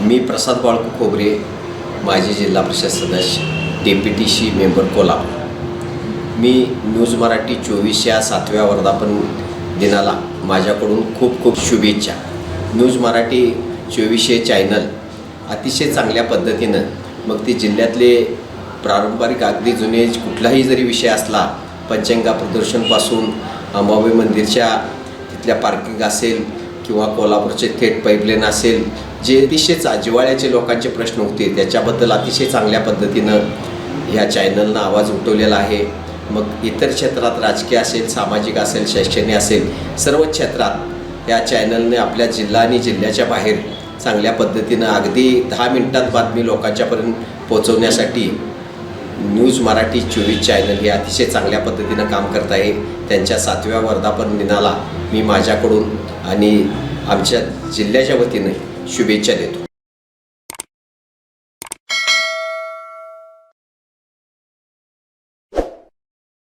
मी प्रसाद बाळकू खोबरे माजी जिल्हा परिषद सदस्य डेप्युटीशी मेंबर कोल्हापूर. मी न्यूज मराठी चोवीस या सातव्या वर्धापन दिनाला माझ्याकडून खूप खूप शुभेच्छा. न्यूज मराठी चोवीस हे चॅनल अतिशय चांगल्या पद्धतीनं मग ते जिल्ह्यातले पारंपरिक अगदी जुने कुठलाही जरी विषय असला पंचंगा प्रदर्शनपासून अंबाबाई मंदिरच्या तिथल्या पार्किंग असेल किंवा कोल्हापूरचे थेट पाईपलाईन असेल जे अतिशय जिवाळ्याचे लोकांचे प्रश्न होते त्याच्याबद्दल अतिशय चांगल्या पद्धतीनं ह्या चॅनलनं आवाज उठवलेला आहे. मग इतर क्षेत्रात राजकीय असेल सामाजिक असेल शैक्षणिक असेल सर्व क्षेत्रात या चॅनलने आपल्या जिल्हा आणि जिल्ह्याच्या बाहेर चांगल्या पद्धतीनं अगदी दहा मिनटात बातमी लोकांच्यापर्यंत पोहोचवण्यासाठी न्यूज मराठी चोवीस चॅनल हे अतिशय चांगल्या पद्धतीनं काम करत आहे. त्यांच्या सातव्या वर्धापन दिनाला मी माझ्याकडून आणि आमच्या जिल्ह्याच्या वतीने शुभेच्छा देतो.